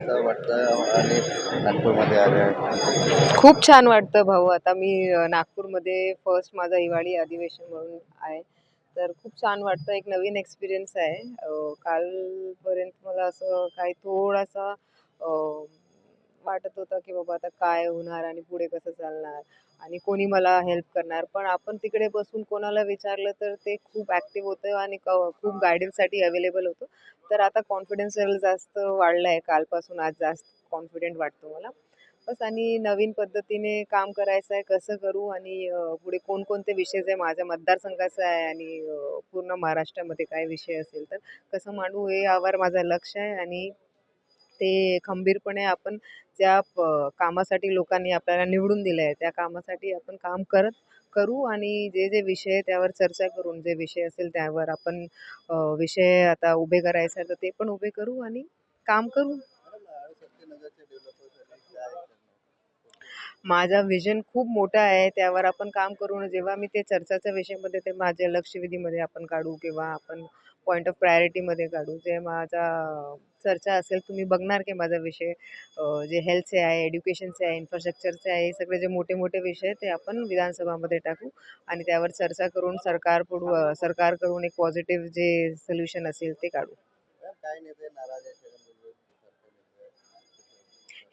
आणि नागपूरमध्ये आले आहे खूप छान वाटतं भाऊ. आता मी अ, नागपूरमध्ये फर्स्ट माझा हिवाळी अधिवेशन म्हणून आहे. तर खूप छान वाटतं. एक नवीन एक्सपिरियन्स आहे. अ, कालपर्यंत मला असं काही थोडासा अ, वाटत होतं की बाबा आता काय होणार आणि पुढे कसं चालणार आणि कोणी मला हेल्प करणार. पण आपण तिकडे बसून कोणाला विचारलं तर ते खूप ॲक्टिव्ह होतं आणि क खूप गायडन्ससाठी अवेलेबल होतं. तर आता कॉन्फिडन्स लेवल जास्त वाढला आहे कालपासून आज जास्त कॉन्फिडेंट वाटतो मला. बस आणि नवीन पद्धतीने काम करायचं आहे कसं करू आणि पुढे कोणकोणते विषय जे माझ्या मतदारसंघाचा आहे आणि पूर्ण महाराष्ट्रामध्ये काय विषय असेल तर कसं मांडू हे यावर माझं लक्ष आहे आणि ते खंबीरपणे आपण ज्या प कामासाठी लोकांनी आपल्याला निवडून दिलं आहे त्या कामासाठी आपण काम करत करू आणि जे जे विषय त्यावर चर्चा करून जे विषय असेल त्यावर आपण विषय आता उभे करायचे आहे तर ते पण उभे करू आणि काम करू. माझा विजन खूप मोठा आहे त्यावर आपण काम करू जेव्हा मी ते चर्चाच्या विषयामध्ये ते माझ्या लक्षवेधीमध्ये आपण काढू किंवा आपण पॉईंट ऑफ प्रायोरिटीमध्ये काढू जे माझा चर्चा असेल तुम्ही बघणार की माझा विषय जे हेल्थचे आहे एज्युकेशनचे आहे इन्फ्रास्ट्रक्चरचे आहे हे सगळे जे मोठे मोठे विषय ते आपण विधानसभामध्ये टाकू आणि त्यावर चर्चा करून सरकारकडून सरकारकडून एक पॉझिटिव्ह जे सोल्युशन असेल ते काढू. काय नेते नाराज आहे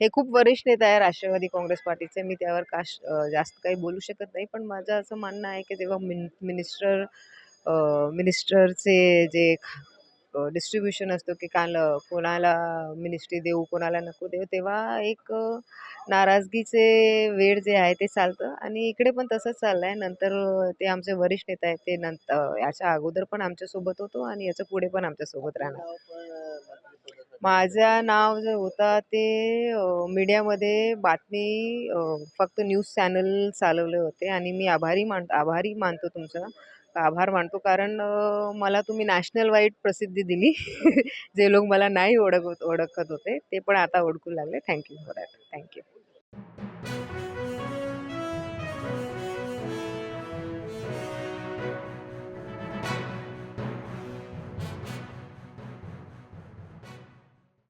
हे खूप वरिष्ठ नेता आहे राष्ट्रवादी काँग्रेस पार्टीचे. मी त्यावर काश जास्त काही बोलू शकत नाही. पण माझं असं म्हणणं आहे की जेव्हा मिन मिनिस्टर मिनिस्टरचे जे डिस्ट्रीब्युशन असतो की काल कोणाला मिनिस्ट्री देऊ कोणाला नको देऊ तेव्हा एक नाराजगीचे वेळ जे आहे ते चालतं. आणि इकडे पण तसंच चाललं आहे नंतर ते आमचे वरिष्ठ नेता आहेत ते नंतर याच्या अगोदर पण आमच्यासोबत होतो आणि याच्यापुढे पण आमच्यासोबत राहणार. हो, नाव पण अं, मंत्रिपदासाठी माझं नाव जे होतं ते मीडियामध्ये बातमी फक्त न्यूज चॅनल चालवले होते आणि मी आभारी मान आभारी मानतो तुमचा. आभार मानतो कारण मला तुम्ही नॅशनल वाईड प्रसिद्धी दिली. जे लोक मला नाही ओळख ओळखत होते ते पण आता ओळखू लागले. Thank you for that. Thank you.